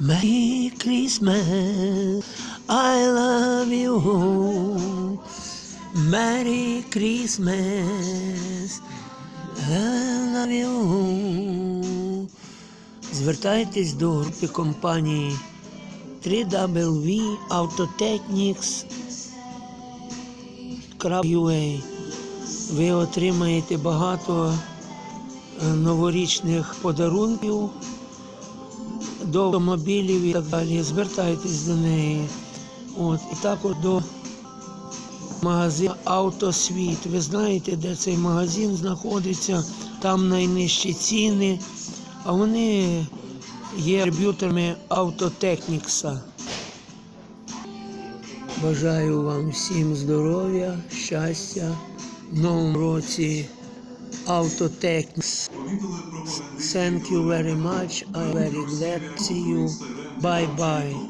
Merry Christmas, I love you. Merry Christmas, I love you. Звертайтесь до групи компанії 3W Autotechnics UA. Ви отримаєте багато е, новорічних подарунків до автомобілів і так далі. Звертайтесь до неї. От. І також до магазину Автосвіт. Ви знаєте, де цей магазин знаходиться, там найнижчі ціни, а вони є дистриб'юторами Автотехнікса. Бажаю вам всім здоров'я, щастя в новому році. Autotechnics. Thank you very much. I'm very glad. to See you. Bye bye.